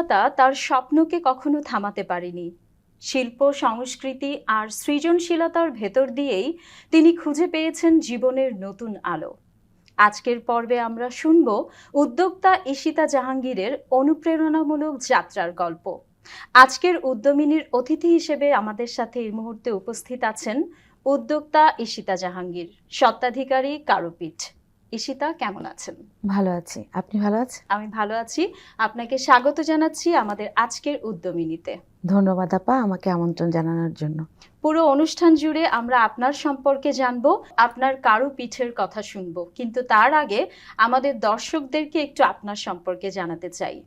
প্রতিকূলতা তার স্বপ্নকে কখনো থামাতে পারেনি। শিল্প, সংস্কৃতি আর সৃজনশীলতার ভেতর দিয়েই তিনি খুঁজে পেয়েছেন জীবনের নতুন আলো। আজকের পর্বে আমরা শুনব উদ্যোক্তা ঈশিতা জাহাঙ্গীরের অনুপ্রেরণামূলক যাত্রার গল্প। আজকের উদ্যমিনীর অতিথি হিসেবে আমাদের সাথে এই মুহূর্তে উপস্থিত আছেন উদ্যোক্তা ঈশিতা জাহাঙ্গীর, স্বত্বাধিকারী কারুপীঠ। ঈশিতা কেমন আছেন? ভালো আছি। আপনি ভালো আছেন? আমি ভালো আছি। আপনাকে স্বাগত জানাচ্ছি আমাদের আজকের উদ্যমিনীতে। ধন্যবাদ আপা আমাকে আমন্ত্রণ জানানোর জন্য। পুরো অনুষ্ঠান জুড়ে আমরা আপনার সম্পর্কে জানব আপনার কারু পিঠের কথা শুনব। কিন্তু তার আগে আমাদের দর্শকদেরকে একটু আপনার সম্পর্কে জানাতে চাই।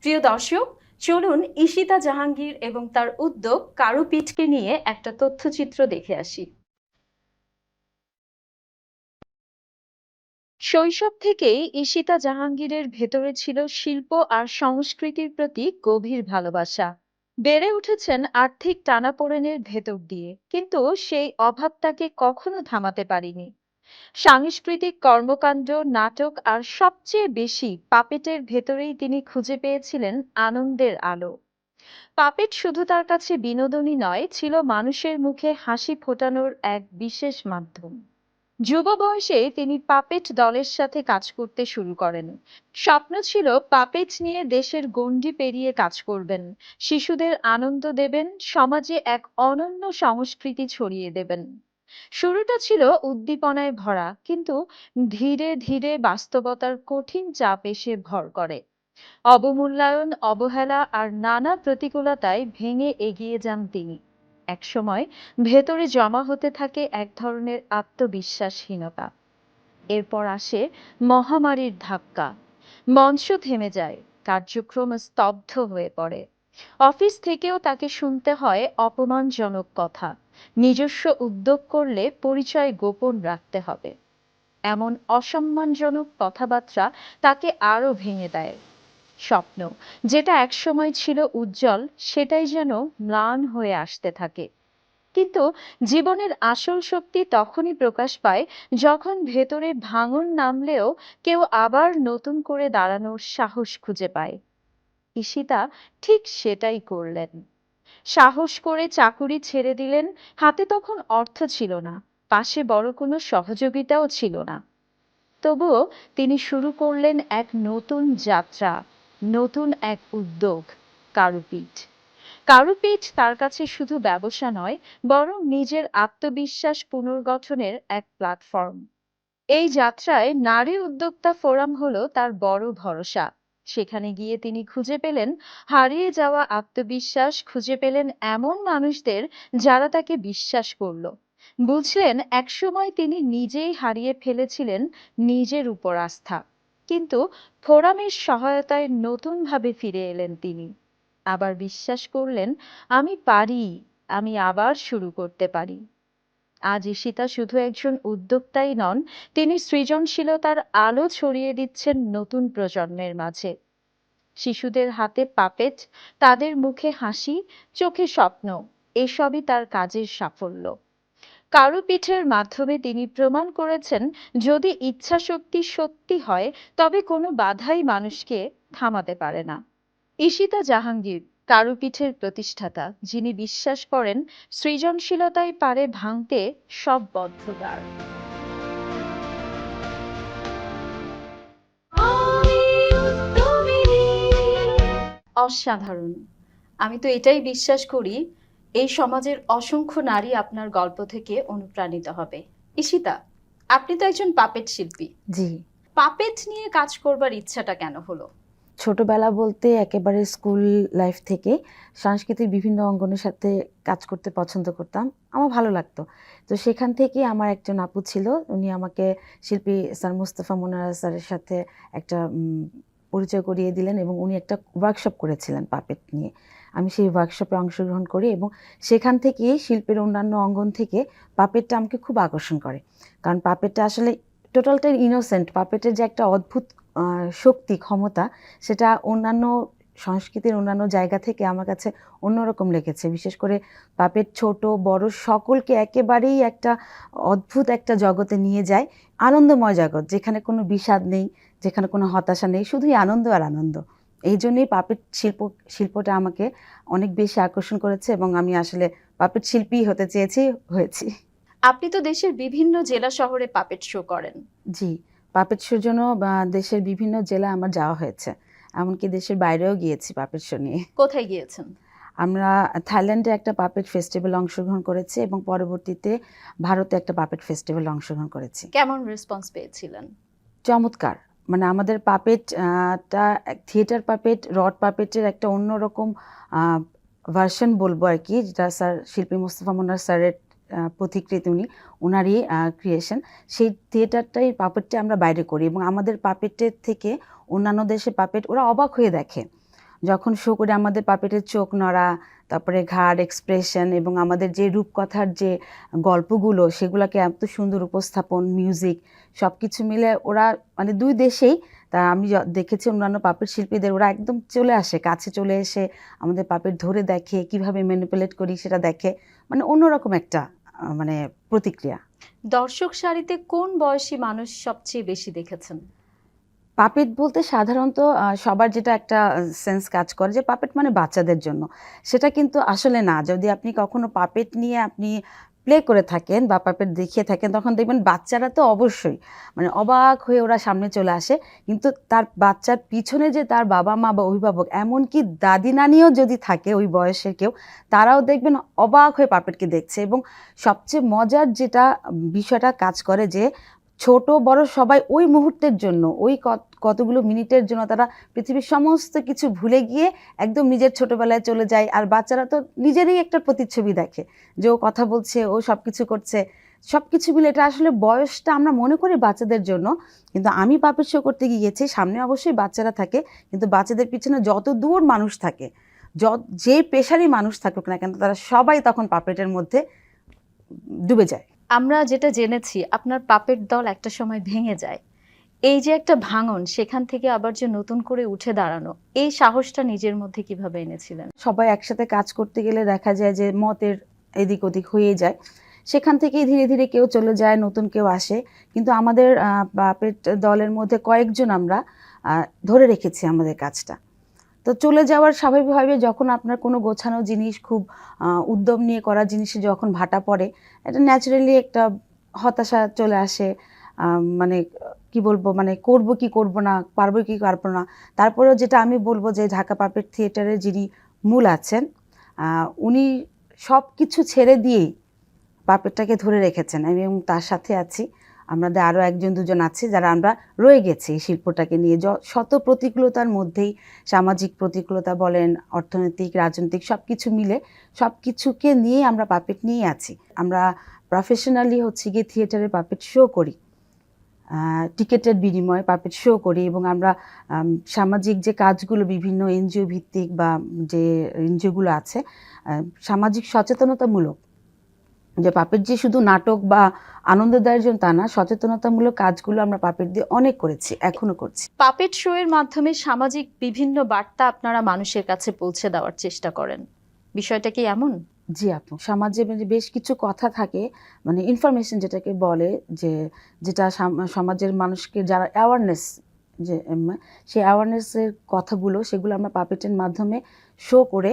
প্রিয় দর্শক চলুন ঈশিতা জাহাঙ্গীর এবং তার উদ্যোগ কারুপীঠকে নিয়ে একটা তথ্যচিত্র দেখে আসি। শৈশব থেকেই ঈশিতা জাহাঙ্গীরের ভেতরে ছিল শিল্প আর সংস্কৃতির প্রতি গভীর ভালোবাসা। বেড়ে উঠেছেন আর্থিক টানাপোড়েনের ভেতর দিয়ে, কিন্তু সেই অভাব তাকে কখনো থামাতে পারেনি। সাংস্কৃতিক কর্মকাণ্ড, নাটক আর সবচেয়ে বেশি পাপেটের ভেতরেই তিনি খুঁজে পেয়েছিলেন আনন্দের আলো। পাপেট শুধু তার কাছে বিনোদনই নয়, ছিল মানুষের মুখে হাসি ফোটানোর এক বিশেষ মাধ্যম। যুব বয়সে তিনি পাপেট দলের সাথে কাজ করতে শুরু করেন। স্বপ্ন ছিল পাপেট নিয়ে দেশের গণ্ডি পেরিয়ে কাজ করবেন। শিশুদের আনন্দ দেবেন, সমাজে এক অনন্য সংস্কৃতি ছড়িয়ে দেবেন। শুরুটা ছিল উদ্দীপনায় ভরা, কিন্তু ধীরে ধীরে বাস্তবতার কঠিন চাপ এসে ভর করে। অবমূল্যায়ন, অবহেলা আর নানা প্রতিকূলতায় ভেঙে এগিয়ে যান তিনি। একসময় ভেতরে জমা হতে থাকে এক ধরনের আত্মবিশ্বাসহীনতা। এরপর আসে মহামারীর ধাক্কা। মঞ্চ থেমে যায়, কার্যক্রম স্তব্ধ হয়ে পড়ে। অফিস থেকেও তাকে শুনতে হয় অপমানজনক কথা। নিজস্ব উদ্যোগ করলে পরিচয় গোপন রাখতে হবে। এমন অসম্মানজনক কথাবার্তা তাকে আরও ভেঙে দেয়। স্বপ্ন। যেটা একসময় ছিল উজ্জ্বল, সেটাই যেন ম্লান হয়ে আসতে থাকে। কিন্তু জীবনের আসল শক্তি তখনই প্রকাশ পায় যখন ভেতরে ভাঙন নামলেও কেউ আবার নতুন করে দাঁড়ানোর সাহস খুঁজে পায়। ঈশিতা ঠিক সেটাই করলেন। সাহস করে চাকুরি ছেড়ে দিলেন, হাতে তখন অর্থ ছিল না, পাশে বড় কোনো সহযোগিতাও ছিল না। তবুও তিনি শুরু করলেন এক নতুন যাত্রা। নতুন এক উদ্যোগ, কারুপীঠ। কারুপীঠ তার কাছে শুধু ব্যবসা নয়, বরং নিজের আত্মবিশ্বাস পুনর্গঠনের এক প্ল্যাটফর্ম। এই যাত্রায় নারী উদ্যোক্তা ফোরাম হলো তার বড় ভরসা। সেখানে গিয়ে তিনি খুঁজে পেলেন, হারিয়ে যাওয়া আত্মবিশ্বাস খুঁজে পেলেন এমন মানুষদের যারা তাকে বিশ্বাস করল। বুঝলেন, একসময় তিনি নিজেই হারিয়ে ফেলেছিলেন নিজের উপর আস্থা। কিন্তু ফোরামের সহায়তায় নতুনভাবে ফিরে এলেন তিনি। আবার বিশ্বাস করলেন, আমি পারি, আমি আবার শুরু করতে পারি। আজ ঈশিতা শুধু একজন উদ্যোক্তাই নন, তিনি সৃজনশীলতার আলো ছড়িয়ে দিচ্ছেন নতুন প্রজন্মের মাঝে। শিশুদের হাতে পাপেট, তাদের মুখে হাসি, চোখে স্বপ্ন, এসবই তার কাজের সাফল্য। কারুপীঠের মাধ্যমে তিনি প্রমাণ করেছেন যদি ইচ্ছাশক্তি সত্যি হয় তবে কোনো বাধাই মানুষকে থামাতে পারে না। ঈশিতা জাহাঙ্গীর কারুপীঠের প্রতিষ্ঠাতা যিনি বিশ্বাস করেন সৃজনশীলতাই পারে ভাঙতে সব বদ্ধদ্বার অসাধারণ। আমি তো এটাই বিশ্বাস করি এই সমাজের অসংখ্য নারী আপনার গল্প থেকে অনুপ্রাণিত হবে। ঈশিতা আপনি তো একজন পাপেট শিল্পী। জি। পাপেট নিয়ে কাজ করবার ইচ্ছাটা কেন হলো? ছোটবেলা বলতে একেবারে স্কুল লাইফ থেকে সাংস্কৃতিক বিভিন্ন অঙ্গনের সাথে কাজ করতে পছন্দ করতাম। আমার ভালো লাগতো। তো সেখান থেকে আমার একজন আপু ছিল উনি আমাকে শিল্পী স্যার মুস্তফা মোনারা স্যারের সাথে একটা পরিচয় করিয়ে দিলেন এবং উনি একটা ওয়ার্কশপ করেছিলেন পাপেট নিয়ে। আমি সেই ওয়ার্কশপে অংশগ্রহণ করি এবং সেখান থেকেই শিল্পের অন্যান্য অঙ্গন থেকে পাপেটটা আমাকে খুব আকর্ষণ করে। কারণ পাপেটটা আসলে টোটালটাই ইনোসেন্ট পাপেটের যে একটা অদ্ভুত শক্তি, ক্ষমতা, সেটা অন্যান্য সংস্কৃতির অন্যান্য জায়গা থেকে আমার কাছে অন্যরকম লেগেছে। বিশেষ করে পাপের ছোট, বড় সকলকে একেবারেই একটা অদ্ভুত একটা জগতে নিয়ে যায়, আনন্দময় জগৎ, যেখানে কোনো বিষাদ নেই, যেখানে কোনো হতাশা নেই, শুধুই আনন্দ আর আনন্দ। এই জন্যই পাপেট শিল্প শিল্পটা আমাকে অনেক বেশি আকর্ষণ করেছে এবং আমি আসলে পাপেট শিল্পী হতে চেয়েছি হয়েছি। আপনি তো দেশের বিভিন্ন জেলা শহরে পাপেট শো করেন। জি পাপেট শোর জন্য বা দেশের বিভিন্ন জেলা আমার যাওয়া হয়েছে। এমনকি দেশের বাইরেও গিয়েছি পাপেট শো নিয়ে। কোথায় গিয়েছেন? আমরা থাইল্যান্ডে একটা পাপেট ফেস্টিভ্যাল অংশগ্রহণ করেছি এবং পরবর্তীতে ভারতে একটা পাপেট ফেস্টিভ্যাল অংশগ্রহণ করেছি। কেমন রেসপন্স পেয়েছিলেন? চমৎকার। মানে আমাদের পাপেটটা থিয়েটার পাপেট রড পাপেটের একটা অন্যরকম ভার্সন বলব আর কি, যেটা স্যার শিল্পী মুস্তফা মোনার স্যারের প্রতিকৃতি উনি ওনারই ক্রিয়েশন সেই থিয়েটারটাই পাপেটটা আমরা বাইরে করি এবং আমাদের পাপেটের থেকে অন্যান্য দেশে পাপেট ওরা অবাক হয়ে দেখে। যখন শো করে আমাদের পাপেটের চোখ নড়া, তারপরে ঘাড় এক্সপ্রেশন এবং আমাদের যে রূপকথার যে গল্পগুলো, সেগুলোকে এত সুন্দর উপস্থাপন মিউজিক সব কিছু মিলে ওরা মানে দুই দেশেই, তা আমি দেখেছি অন্যান্য পাপের শিল্পীদের, ওরা একদম চলে আসে, কাছে চলে এসে আমাদের পাপের ধরে দেখে, কীভাবে ম্যানিপুলেট করি সেটা দেখে মানে অন্যরকম একটা মানে প্রতিক্রিয়া। দর্শক সারিতে কোন বয়সী মানুষ সবচেয়ে বেশি দেখেছেন? পাপেট বলতে সাধারণত সবার যেটা একটা সেন্স কাজ করে যে পাপেট মানে বাচ্চাদের জন্য। সেটা কিন্তু আসলে না। যদি আপনি কখনো পাপেট নিয়ে আপনি প্লে করে থাকেন বা পাপেট দেখিয়ে থাকেন, তখন দেখবেন বাচ্চারা তো অবশ্যই মানে অবাক হয়ে ওরা সামনে চলে আসে। কিন্তু তার বাচ্চার পিছনে যে তার বাবা মা বা অভিভাবক, এমনকি দাদি নানিও যদি থাকে ওই বয়সের কেউ, তারাও দেখবেন অবাক হয়ে পাপেটকে দেখছে। এবং সবচেয়ে মজার যেটা, বিষয়টা কাজ করে যে ছোট, বড় সবাই ওই মুহূর্তের জন্য, ওই কত- কতগুলো মিনিটের জন্য তারা পৃথিবীর সমস্ত কিছু ভুলে গিয়ে একদম নিজের ছোটবেলায় চলে যায়। আর বাচ্চারা তো নিজেরই একটা প্রতিচ্ছবি দেখে যে ও কথা বলছে, ও সব কিছু করছে। সব কিছু মিলে এটা আসলে বয়সটা আমরা মনে করি বাচ্চাদের জন্য, কিন্তু আমি পাপের শো করতে গিয়েছি, সামনে অবশ্যই বাচ্চারা থাকে, কিন্তু বাচ্চাদের পিছনে যত দূর মানুষ থাকে যে পেশারই মানুষ থাকুক না কেন, তারা সবাই তখন পাপেটের মধ্যে ডুবে যায়। আমরা যেটা জেনেছি, আপনার পাপের দল একটা সময় ভেঙে যায়। এই যে একটা ভাঙন, সেখান থেকে আবার যে নতুন করে উঠে দাঁড়ানো, এই সাহসটা নিজের মধ্যে কীভাবে এনেছিলেন? সবাই একসাথে কাজ করতে গেলে দেখা যায় যে মতের এদিক ওদিক হয়ে যায়। সেখান থেকেই ধীরে ধীরে কেউ চলে যায়, নতুন কেউ আসে। কিন্তু আমাদের বাপের দলের মধ্যে কয়েকজন আমরা ধরে রেখেছি আমাদের কাজটা। তো চলে যাওয়ার স্বাভাবিকভাবে যখন আপনার কোনো গোছানো জিনিস খুব উদ্যম নিয়ে করা জিনিসে যখন ভাটা পড়ে, এটা ন্যাচারালি একটা হতাশা চলে আসে। মানে কি বলব মানে করব কি করব না, পারব কি পারব না। তারপরেও যেটা আমি বলব যে, ঢাকা পাপেট থিয়েটারের যিনি মূল আছেন উনি সব কিছু ছেড়ে দিয়েই পাপেটটাকে ধরে রেখেছেন। আমি এবং তার সাথে আছি। আমাদের আরও একজন, দুজন আছে যারা আমরা রয়ে গেছি এই শিল্পটাকে নিয়ে। শত প্রতিকূলতার মধ্যেই সামাজিক প্রতিকূলতা বলেন, অর্থনৈতিক, রাজনৈতিক সব কিছু মিলে সব কিছুকে নিয়ে আমরা পাপেট নিয়ে আছি। আমরা প্রফেশনালি হচ্ছে গিয়ে থিয়েটারে পাপেট শো করি। টিকেটের বিনিময়ে পাপেট শো করি এবং আমরা সামাজিক যে কাজগুলো বিভিন্ন এনজিও ভিত্তিক বা যে এনজিওগুলো আছে সামাজিক সচেতনতামূলক যে পাপের যে শুধু নাটক বা আনন্দদায়ের জন্য তা না সচেতনতামূলক কাজগুলো আমরা পাপের দিয়ে অনেক করেছি এখনও করছি। পাপের শো এর মাধ্যমে সামাজিক বিভিন্ন বার্তা আপনারা মানুষের কাছে পৌঁছে দেওয়ার চেষ্টা করেন। বিষয়টা কি এমন? জি আপু সমাজে মানে বেশ কিছু কথা থাকে মানে ইনফরমেশন যেটাকে বলে যে যেটা সাম- সমাজের মানুষকে যারা অ্যাওয়ারনেস যে সেই অ্যাওয়ারনেসের কথাগুলো সেগুলো আমরা পাপেটের মাধ্যমে শো করে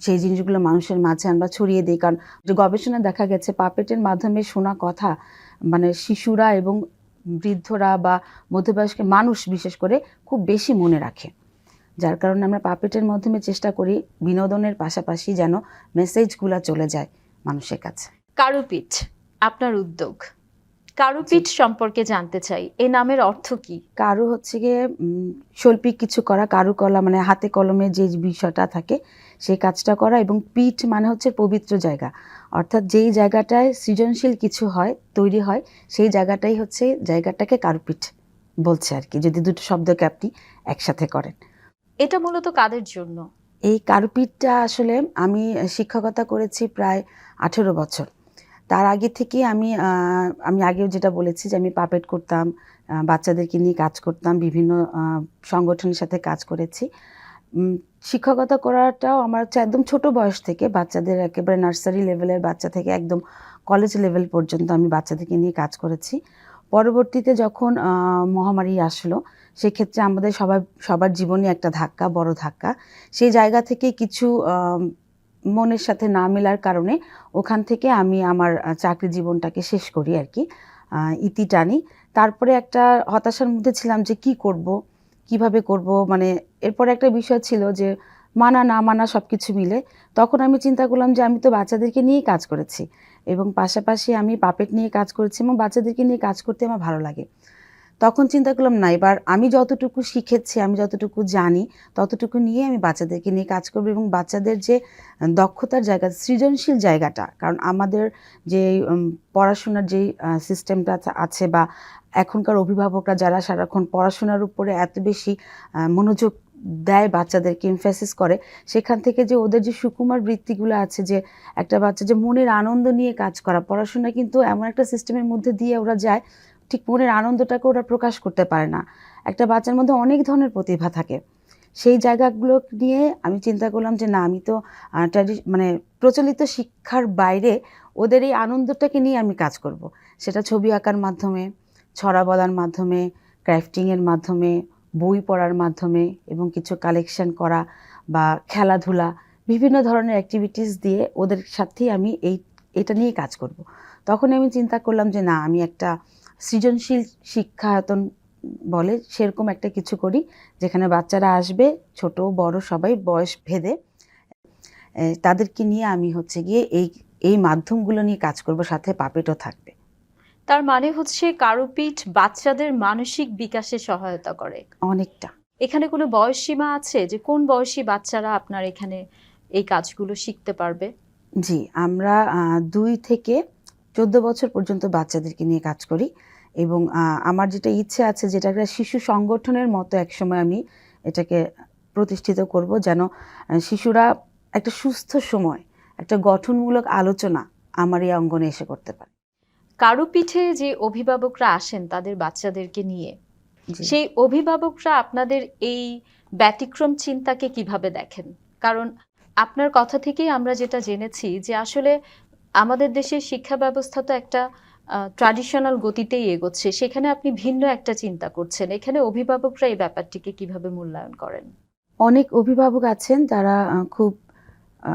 সেই জিনিসগুলো মানুষের মাঝে আমরা ছড়িয়ে দিই। কারণ যে গবেষণায় দেখা গেছে পাপেটের মাধ্যমে শোনা কথা মানে শিশুরা এবং বৃদ্ধরা বা মধ্যবয়স্ক মানুষ বিশেষ করে খুব বেশি মনে রাখে। যার কারণে আমরা পাপেটের মাধ্যমে চেষ্টা করি বিনোদনের পাশাপাশি যেন মেসেজগুলো চলে যায় মানুষের কাছে। কারুপিঠ আপনার উদ্যোগ। কারুপিঠ সম্পর্কে জানতে চাই এই নামের অর্থ কি? কারু হচ্ছে গিয়ে শৈল্পিক কিছু করা কারুকলা মানে হাতে কলমে যে বিষয়টা থাকে সেই কাজটা করা এবং পিঠ মানে হচ্ছে পবিত্র জায়গা। অর্থাৎ যেই জায়গাটায় সৃজনশীল কিছু হয় তৈরি হয় সেই জায়গাটাই হচ্ছে জায়গাটাকে কারুপিঠ বলছে আর কি যদি দুটো শব্দকে আপনি একসাথে করেন। এটা মূলত কাদের জন্য? এই কারুপিঠটা আসলে আমি শিক্ষকতা করেছি প্রায় আঠেরো বছর। তার আগে থেকে আমি আমি আগেও যেটা বলেছি যে আমি পাপেট করতাম বাচ্চাদেরকে নিয়ে কাজ করতাম বিভিন্ন সংগঠনের সাথে কাজ করেছি। শিক্ষকতা করাটাও আমার হচ্ছে একদম ছোট বয়স থেকে বাচ্চাদের একেবারে নার্সারি লেভেলের বাচ্চা থেকে একদম কলেজ লেভেল পর্যন্ত আমি বাচ্চাদেরকে নিয়ে কাজ করেছি পরবর্তীতে যখন মহামারী আসলো, সেক্ষেত্রে আমাদের সবার সবার জীবনে একটা ধাক্কা, বড় ধাক্কা। সেই জায়গা থেকে কিছু মনের সাথে না মেলার কারণে ওখান থেকে আমি আমার চাকরি জীবনটাকে শেষ করি আর কি ইতি টানি। তারপরে একটা হতাশার মধ্যে ছিলাম যে কি করব? কীভাবে করব? মানে এরপরে একটা বিষয় ছিল যে মানা, না মানা সব কিছু মিলে। তখন আমি চিন্তা করলাম যে আমি তো বাচ্চাদেরকে নিয়েই কাজ করেছি এবং পাশাপাশি আমি পাপেট নিয়ে কাজ করেছি এবং বাচ্চাদেরকে নিয়ে কাজ করতে আমার ভালো লাগে। তখন চিন্তা করলাম না এবার আমি যতটুকু শিখেছি, আমি যতটুকু জানি ততটুকু নিয়ে আমি বাচ্চাদেরকে নিয়ে কাজ করব এবং বাচ্চাদের যে দক্ষতার জায়গা, সৃজনশীল জায়গাটা কারণ আমাদের যে পড়াশোনার যেই সিস্টেমটা আছে বা এখনকার অভিভাবকরা যারা সারাক্ষণ পড়াশোনার উপরে এত বেশি মনোযোগ দেয় বাচ্চাদেরকে এমফ্যাসিস করে, সেখান থেকে যে ওদের যে সুকুমার বৃত্তিগুলো আছে যে একটা বাচ্চা যে মনের আনন্দ নিয়ে কাজ করা। পড়াশোনা কিন্তু এমন একটা সিস্টেমের মধ্যে দিয়ে ওরা যায়, ঠিক মনের আনন্দটাকে ওরা প্রকাশ করতে পারে না। একটা বাচ্চার মধ্যে অনেক ধরনের প্রতিভা থাকে। সেই জায়গাগুলো নিয়ে আমি চিন্তা করলাম যে না আমি তো ট্র্যাডি মানে প্রচলিত শিক্ষার বাইরে ওদের এই আনন্দটাকে নিয়ে আমি কাজ করব। সেটা ছবি আঁকার মাধ্যমে, ছড়া বলার মাধ্যমে, ক্রাফটিং এর মাধ্যমে, বই পড়ার মাধ্যমে এবং কিছু কালেকশন করা বা খেলাধুলা বিভিন্ন ধরনের অ্যাক্টিভিটিস দিয়ে ওদের সাথেই আমি এই এটা নিয়ে কাজ করব। তখনই আমি চিন্তা করলাম যে না আমি একটা সৃজনশীল শিক্ষায়তন বলে সেরকম একটা কিছু করি যেখানে বাচ্চারা আসবে ছোট বড় সবাই বয়স ভেদে। তাদেরকে নিয়ে আমি হচ্ছে গিয়ে এই এই মাধ্যমগুলো নিয়ে কাজ করব সাথে পাপেটও থাকবে। তার মানে হচ্ছে কারুপিঠ বাচ্চাদের মানসিক বিকাশে সহায়তা করে। অনেকটা। এখানে কোনো বয়স সীমা আছে যে কোন বয়সী বাচ্চারা আপনার এখানে এই কাজগুলো শিখতে পারবে? জি, আমরা দুই থেকে ১৪ বছর পর্যন্ত বাচ্চাদেরকে নিয়ে কাজ করি এবং আমার যেটা ইচ্ছে আছে যেটা একটা শিশু সংগঠনের মতো একসময় আমি এটাকে প্রতিষ্ঠিত করব যেন শিশুরা একটা সুস্থ সময়, একটা গঠনমূলক আলোচনা আমার এই অঙ্গনে এসে করতে পারে। কারু পিঠে যে অভিভাবকরা আসেন তাদের বাচ্চাদেরকে নিয়ে, সেই অভিভাবকরা আপনাদের এই ব্যতিক্রম চিন্তাকে কীভাবে দেখেন? কারণ আপনার কথা থেকেই আমরা যেটা জেনেছি যে আসলে আমাদের দেশের শিক্ষা ব্যবস্থা তো একটা ট্র্যাডিশনাল গতিতেই এগোচ্ছে। সেখানে আপনি ভিন্ন একটা চিন্তা করছেন। এখানে অভিভাবকরা এই ব্যাপারটিকে কীভাবে মূল্যায়ন করেন? অনেক অভিভাবক আছেন যারা খুব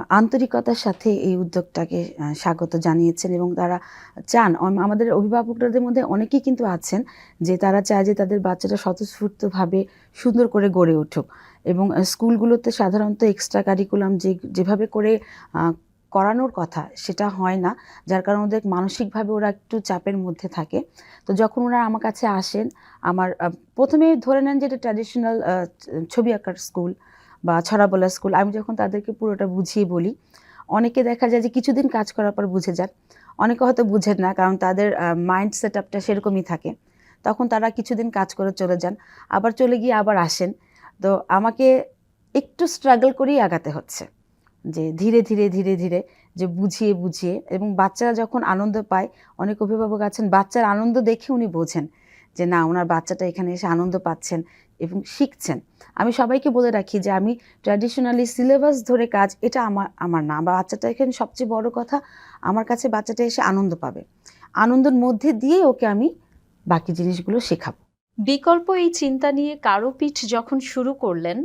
আন্তরিকতার সাথে এই উদ্যোগটাকে স্বাগত জানিয়েছেন এবং তারা চান আমাদের অভিভাবকদের মধ্যে অনেকেই কিন্তু আছেন যে তারা চায় যে তাদের বাচ্চাটা স্বতঃস্ফূর্তভাবে সুন্দর করে গড়ে উঠুক এবং স্কুলগুলোতে সাধারণত এক্সট্রা কারিকুলাম যে, যেভাবে করে করানোর কথা সেটা হয় না। যার কারণে ওদের মানসিকভাবে ওরা একটু চাপের মধ্যে থাকে। তো যখন ওরা আমার কাছে আসেন আমার প্রথমে ধরে নেন যেটা ট্র্যাডিশনাল ছবি আঁকার স্কুল বা ছড়া বলা স্কুল। আমি যখন তাদেরকে পুরোটা বুঝিয়ে বলি, অনেকে দেখা যায় যে কিছুদিন কাজ করার পর বুঝে যান। অনেকে হয়তো বুঝেন না কারণ তাদের মাইন্ড সেট আপটা সেরকমই থাকে। তখন তারা কিছুদিন কাজ করে চলে যান। আবার চলে গিয়ে আবার আসেন। তো আমাকে একটু স্ট্রাগল করেই আগাতে হচ্ছে। যে ধীরে, ধীরে, ধীরে, ধীরে যে বুঝিয়ে, বুঝিয়ে এবং বাচ্চারা যখন আনন্দ পায়, অনেক অভিভাবক আছেন বাচ্চার আনন্দ দেখে উনি বোঝেন যে না ওনার বাচ্চাটা এখানে এসে আনন্দ পাচ্ছেন এবং শিখছেন। আমি সবাইকে বলে রাখি যে আমি ট্র্যাডিশনালি সিলেবাস ধরে কাজ এটা আমার আমার না। বা বাচ্চাটা এখানে সবচেয়ে বড় কথা আমার কাছে বাচ্চাটা এসে আনন্দ পাবে। আনন্দের মধ্যে দিয়েই ওকে আমি বাকি জিনিসগুলো শেখাবো। বিকল্প এই চিন্তা নিয়ে কারুপিঠ যখন শুরু করলেন,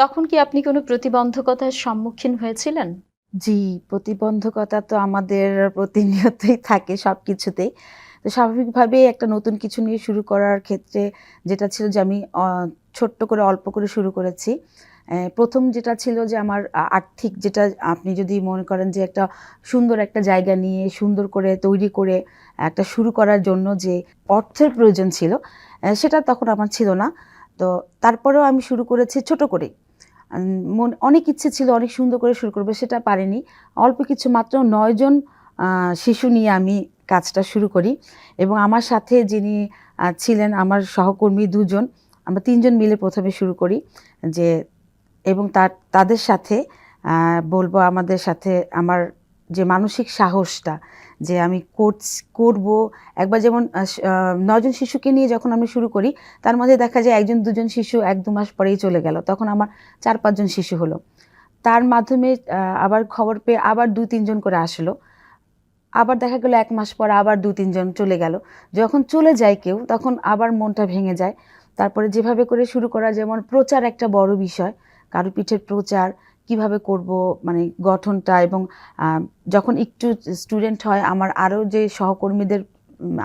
তখন কি আপনি কোনো প্রতিবন্ধকতার সম্মুখীন হয়েছিলেন? জি, প্রতিবন্ধকতা তো আমাদের প্রতিনিয়তই থাকে সব কিছুতেই তো স্বাভাবিকভাবেই একটা নতুন কিছু নিয়ে শুরু করার ক্ষেত্রে যেটা ছিল যে আমি ছোট্ট করে অল্প করে শুরু করেছি। প্রথম যেটা ছিল যে আমার আর্থিক যেটা আপনি যদি মনে করেন যে একটা সুন্দর একটা জায়গা নিয়ে সুন্দর করে তৈরি করে একটা শুরু করার জন্য যে অর্থের প্রয়োজন ছিল, সেটা তখন আমার ছিল না। তো তারপরেও আমি শুরু করেছি ছোট করেই। মন অনেক ইচ্ছে ছিল, অনেক সুন্দর করে শুরু করব, সেটা পারিনি। অল্প কিছু মাত্র নয়জন শিশু নিয়ে আমি কাজটা শুরু করি এবং আমার সাথে যিনি ছিলেন, আমার সহকর্মী দুজন, আমরা তিনজন মিলে প্রথমে শুরু করি যে, এবং তার তাদের সাথে বলব আমাদের সাথে আমার যে মানসিক সাহসটা যে আমি কোর্স করব। একবার যেমন আ আ ৯ জন শিশুকে নিয়ে যখন আমি শুরু করি, তার মধ্যে দেখা যায় একজন দুজন শিশু ১-২ মাস পরেই চলে গেল। তখন আমার চার পাঁচজন শিশু হলো। তার মাধ্যমে আবার খবর পেয়ে আবার দু তিনজন করে আসলো। আবার দেখা গেল এক মাস পর আবার দু তিনজন চলে গেল যখন চলে যায় কেউ তখন আবার মনটা ভেঙে যায় তারপরে যেভাবে করে শুরু করা যেমন প্রচার একটা বড় বিষয় কারু পিঠের প্রচার কীভাবে করব মানে গঠনটা এবং যখন একটু স্টুডেন্ট হয়, আমার আরও যে সহকর্মীদের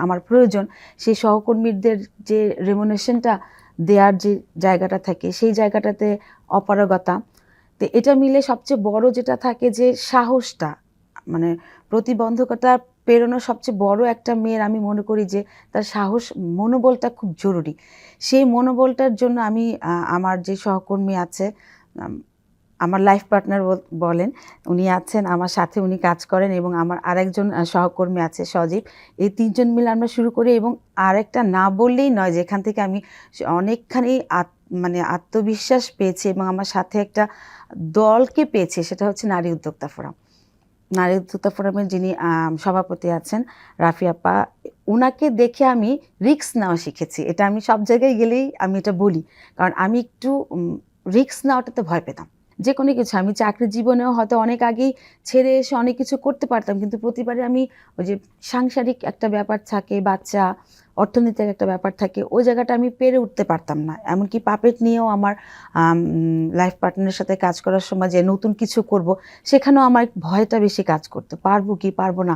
আমার প্রয়োজন, সেই সহকর্মীদের যে রেমুনেশনটা দেওয়ার যে জায়গাটা থাকে, সেই জায়গাটাতে অপারগতা। তো এটা মিলে সবচেয়ে বড় যেটা থাকে যে সাহসটা মানে প্রতিবন্ধকতা পেরোনো সবচেয়ে বড় একটা মেয়ের আমি মনে করি যে তার সাহস, মনোবলটা খুব জরুরি। সেই মনোবলটার জন্য আমি আমার যে সহকর্মী আছে আমার লাইফ পার্টনার বলেন, উনি আছেন, আমার সাথে উনি কাজ করেন এবং আমার আরেকজন সহকর্মী আছে, সজীব। এই তিনজন মিলে আমরা শুরু করি এবং আরেকটা না বললেই নয়, যেখান থেকে আমি অনেকখানি মানে আত্মবিশ্বাস পেয়েছি এবং আমার সাথে একটা দলকে পেয়েছি, সেটা হচ্ছে নারী উদ্যোক্তা ফোরাম। নারী উদ্যোক্তা ফোরামের যিনি সভাপতি আছেন, রাফি আপা ওনাকে দেখে আমি রিস্ক নেওয়া শিখেছি। এটা আমি সব জায়গায় গেলেই আমি এটা বলি। কারণ আমি একটু রিস্ক নেওয়াটাতে ভয় পেতাম। যে কোনো কিছু। আমি চাকরি জীবনেও হয়তো অনেক আগেই ছেড়ে এসে অনেক কিছু করতে পারতাম, কিন্তু প্রতিবারে আমি ওই যে সাংসারিক একটা ব্যাপার থাকে, বাচ্চা অর্থনীতির একটা ব্যাপার থাকে, ওই জায়গাটা আমি পেরে উঠতে পারতাম না। এমনকি পাপেট নিয়েও আমার লাইফ পার্টনারের সাথে কাজ করার সময় যে নতুন কিছু করব, সেখানেও আমার ভয়টা বেশি কাজ করতো। পারব কি, পারব না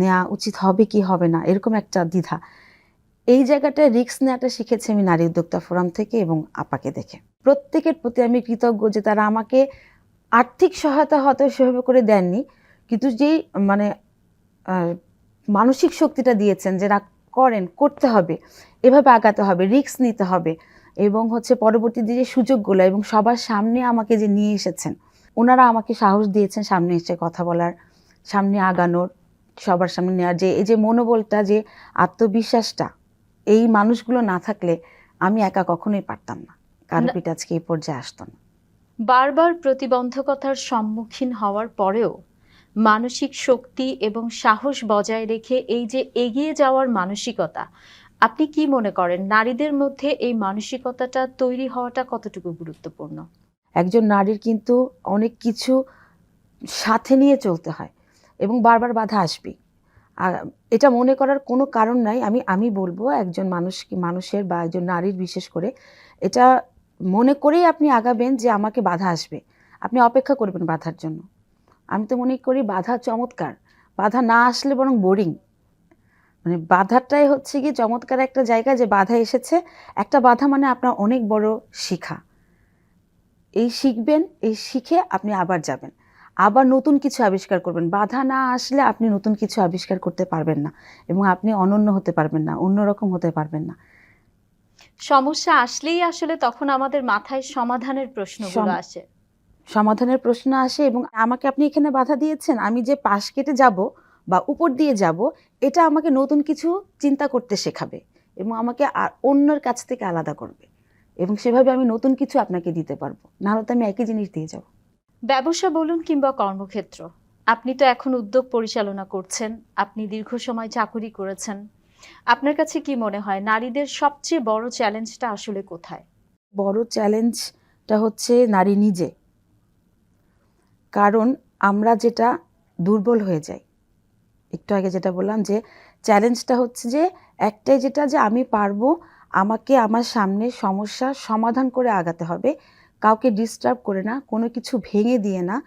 নেওয়া উচিত হবে কি, হবে না, এরকম একটা দ্বিধা। এই জায়গাটায় রিস্ক নেওয়াটা শিখেছি আমি নারী উদ্যোক্তা ফোরাম থেকে এবং আপাকে দেখে। প্রত্যেকের প্রতি আমি কৃতজ্ঞ যে তারা আমাকে আর্থিক সহায়তা হয়তো সেভাবে করে দেননি, কিন্তু যেই মানে মানসিক শক্তিটা দিয়েছেন যে না, করেন, করতে হবে, এভাবে আগাতে হবে, রিস্ক নিতে হবে এবং হচ্ছে পরবর্তীতে যে সুযোগগুলো এবং সবার সামনে আমাকে যে নিয়ে এসেছেন, ওনারা আমাকে সাহস দিয়েছেন সামনে এসে কথা বলার, সামনে আগানোর, সবার সামনে নেওয়ার যে, এই যে মনোবলটা, যে আত্মবিশ্বাসটা, এই মানুষগুলো না থাকলে আমি একা কখনোই পারতাম না। কারও পিঠ আজকে এই পর্যায়ে আসতো না। বারবার প্রতিবন্ধকতার সম্মুখীন হওয়ার পরেও মানসিক শক্তি এবং সাহস বজায় রেখে এই যে এগিয়ে যাওয়ার মানসিকতা আপনি কি মনে করেন নারীদের মধ্যে এই মানসিকতাটা তৈরি হওয়াটা কতটুকু গুরুত্বপূর্ণ? একজন নারীর কিন্তু অনেক কিছু সাথে নিয়ে চলতে হয় এবং বারবার বাধা আসবে আর এটা মনে করার কোনো কারণ নাই। আমি আমি বলব একজন মানুষ মানুষের বা একজন নারীর বিশেষ করে এটা মনে করেই আপনি আগাবেন যে আমাকে বাধা আসবে। আপনি অপেক্ষা করবেন বাধার জন্য। আমি তো মনে করি বাধা চমৎকার। বাধা না আসলে বরং বোরিং মানে বাধাটাই হচ্ছে কি চমৎকার একটা জায়গা যে বাধা এসেছে। একটা বাধা মানে আপনার অনেক বড় শিখা। এই শিখবেন, এই শিখে আপনি আবার যাবেন। আবার নতুন কিছু আবিষ্কার করবেন। বাধা না আসলে আপনি নতুন কিছু আবিষ্কার করতে পারবেন না। এবং আপনি অনন্য হতে পারবেন না, অন্যরকম হতে পারবেন না। সমস্যা আসলেই আসলে তখন আমাদের মাথায় সমাধানের প্রশ্নগুলো আসে। সমাধানের প্রশ্ন আসে এবং আমাকে আপনি এখানে বাধা দিয়েছেন আমি যে পাশ কেটে যাব বা উপর দিয়ে যাব এটা আমাকে নতুন কিছু চিন্তা করতে শেখাবে এবং আমাকে আর অন্যের কাছ থেকে আলাদা করবে এবং সেভাবে আমি নতুন কিছু আপনাকে দিতে পারব। নাহলে তো আমি একই জিনিস দিয়ে যাব। ব্যবসা বলুন কিংবা কর্মক্ষেত্র আপনি তো এখন উদ্যোগ পরিচালনা করছেন আপনি দীর্ঘ সময় চাকুরি করেছেন আপনার কাছে কি মনে হয়, নারীদের সবচেয়ে বড় চ্যালেঞ্জটা আসলে কোথায়? বড় চ্যালেঞ্জটা হচ্ছে নারী নিজে। কারণ আমরা যেটা দুর্বল হয়ে যাই। একটু আগে যেটা বললাম যে, চ্যালেঞ্জটা হচ্ছে যে, একটাই যেটা যে আমি পারব, আমাকে আমার সামনে সমস্যা সমাধান করে আগাতে হবে। কাউকে ডিস্টার্ব করে না, কোনো কিছু ভেঙে দিয়ে না,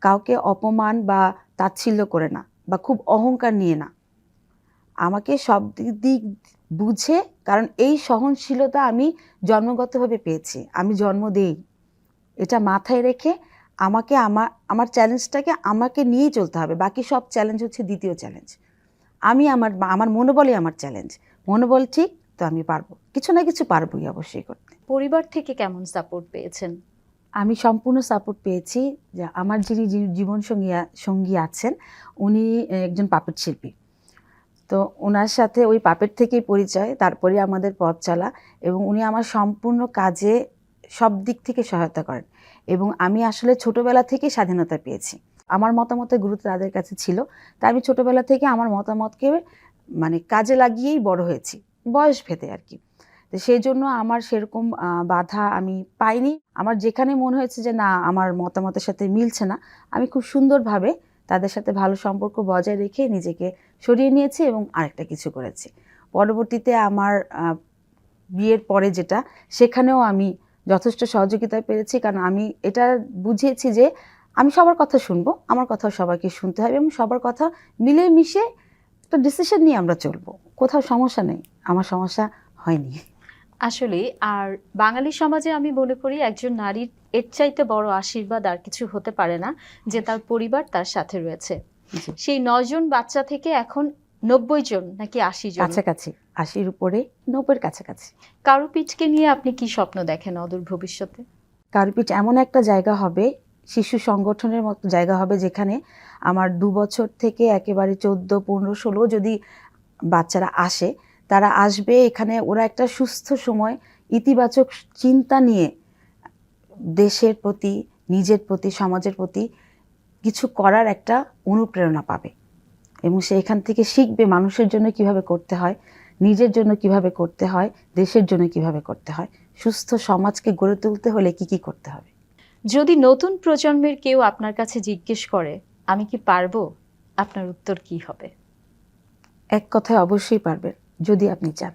কাউকে অপমান বা তাচ্ছিল্য করে না, বা খুব অহংকার নিয়ে না। আমাকে সব দিক বুঝে কারণ এই সহনশীলতা আমি জন্মগতভাবে পেয়েছি আমি জন্ম দেই। এটা মাথায় রেখে আমাকে আমার আমার চ্যালেঞ্জটাকে আমাকে নিয়েই চলতে হবে বাকি সব চ্যালেঞ্জ হচ্ছে দ্বিতীয় চ্যালেঞ্জ। আমি আমার আমার মনোবলই আমার চ্যালেঞ্জ মনোবল ঠিক তো আমি পারব কিছু না কিছু পারবোই অবশ্যই করতে। পরিবার থেকে কেমন সাপোর্ট পেয়েছেন? আমি সম্পূর্ণ সাপোর্ট পেয়েছি যে আমার যিনি জী- জীবনসঙ্গী সঙ্গী আছেন উনি একজন পাপেট শিল্পী তো ওনার সাথে ওই পাপের থেকেই পরিচয়, তারপরে আমাদের পথ চলা এবং উনি আমার সম্পূর্ণ কাজে সব দিক থেকে সহায়তা করেন এবং আমি আসলে ছোটবেলা থেকে স্বাধীনতা পেয়েছি। আমার মতামতের গুরুত্ব তাদের কাছে ছিল তাই আমি ছোটবেলা থেকে আমার মতামতকে মানে কাজে লাগিয়েই বড় হয়েছি, বয়স ভেদে আর কি। তো সেই জন্য আমার সেরকম বাধা আমি পাইনি। আমার যেখানে মনে হয়েছে যে না, আমার মতামতের সাথে মিলছে না, আমি খুব সুন্দরভাবে তাদের সাথে ভালো সম্পর্ক বজায় রেখে নিজেকে সরিয়ে নিয়েছি এবং আরেকটা কিছু করেছি। পরবর্তীতে আমার বিয়ের পরে যেটা, সেখানেও আমি যথেষ্ট সহযোগিতা পেরেছি। কারণ আমি এটা বুঝিয়েছি যে, আমি সবার কথা শুনব, আমার কথাও সবাইকে শুনতে হবে এবং সবার কথা মিলে মিশে একটা ডিসিশন নিয়ে আমরা চলবো। কোথাও সমস্যা নেই, আমার সমস্যা হয়নি। আসলে, আর বাঙালি সমাজে আমি মনে করি একজন নারীর এর চাইতে বড় আশীর্বাদ আর কিছু হতে পারে না, যে তার পরিবার তার সাথে রয়েছে। সেই নয়জন বাচ্চা থেকে এখন নব্বই জন নাকি আশি জন। কাছাকাছি আশির উপরে নব্বইয়ের কাছাকাছি। কারু পিঠকে নিয়ে আপনি কি স্বপ্ন দেখেন অদূর ভবিষ্যতে? কার্পিট এমন একটা জায়গা হবে শিশু সংগঠনের মতো জায়গা হবে যেখানে আমার দু বছর থেকে একেবারে চোদ্দ পনেরো ষোলো যদি বাচ্চারা আসে তারা আসবে এখানে ওরা একটা সুস্থ সময় ইতিবাচক চিন্তা নিয়ে দেশের প্রতি নিজের প্রতি সমাজের প্রতি কিছু করার একটা অনুপ্রেরণা পাবে। এবং সে এখান থেকে শিখবে মানুষের জন্য কীভাবে করতে হয় নিজের জন্য কীভাবে করতে হয় দেশের জন্য কীভাবে করতে হয়। সুস্থ সমাজকে গড়ে তুলতে হলে কি কি করতে হবে? যদি নতুন প্রজন্মের কেউ আপনার কাছে জিজ্ঞেস করে আমি কি পারব? আপনার উত্তর কি হবে? এক কথায় অবশ্যই পারবেন যদি আপনি চান।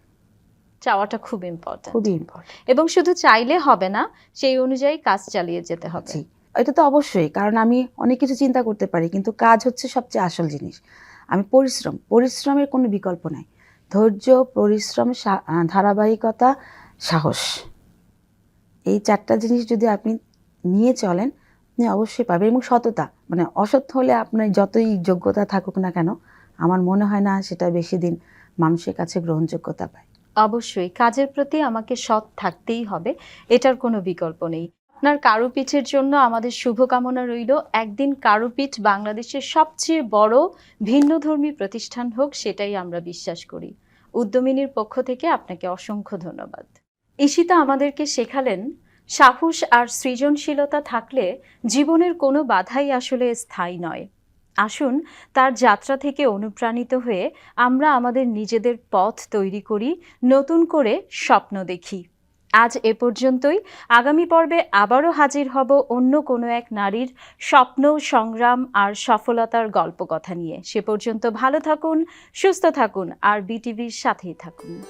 চাওয়াটা খুব ইম্পর্টেন্ট খুবই ইম্পর্টেন্ট এবং শুধু চাইলে হবে না সেই অনুযায়ী কাজ চালিয়ে যেতে হবে। এটা তো অবশ্যই, কারণ আমি অনেক কিছু চিন্তা করতে পারি, কিন্তু কাজ হচ্ছে সবচেয়ে আসল জিনিস। আমি পরিশ্রম, পরিশ্রমের কোনো বিকল্প নাই। ধৈর্য, পরিশ্রম ধারাবাহিকতা, সাহস। এই চারটা জিনিস যদি আপনি নিয়ে চলেন, আপনি অবশ্যই পাবেন এবং সততা মানে অসৎ হলে আপনার যতই যোগ্যতা থাকুক না কেন, আমার মনে হয় না সেটা বেশি দিন মানুষের কাছে গ্রহণযোগ্যতা পায়। অবশ্যই, কাজের প্রতি আমাকে সৎ থাকতেই হবে, এটার কোনো বিকল্প নেই। আপনার কারুপিঠের জন্য আমাদের শুভকামনা রইল। একদিন কারুপিঠ বাংলাদেশের সবচেয়ে বড় ভিন্নধর্মী প্রতিষ্ঠান হোক, সেটাই আমরা বিশ্বাস করি। উদ্যমিনীর পক্ষ থেকে আপনাকে অসংখ্য ধন্যবাদ। ঈশিতা আমাদেরকে শেখালেন, সাহস আর সৃজনশীলতা থাকলে জীবনের কোনো বাধাই আসলে স্থায়ী নয়। আসুন, তার যাত্রা থেকে অনুপ্রাণিত হয়ে আমরা আমাদের নিজেদের পথ তৈরি করি, নতুন করে স্বপ্ন দেখি। আজ এ পর্যন্তই। আগামী পর্বে আবারও হাজির হব অন্য কোনো এক নারীর স্বপ্ন, সংগ্রাম আর সফলতার গল্প কথা নিয়ে। সে পর্যন্ত ভালো থাকুন, সুস্থ থাকুন আর বিটিভির সাথেই থাকুন।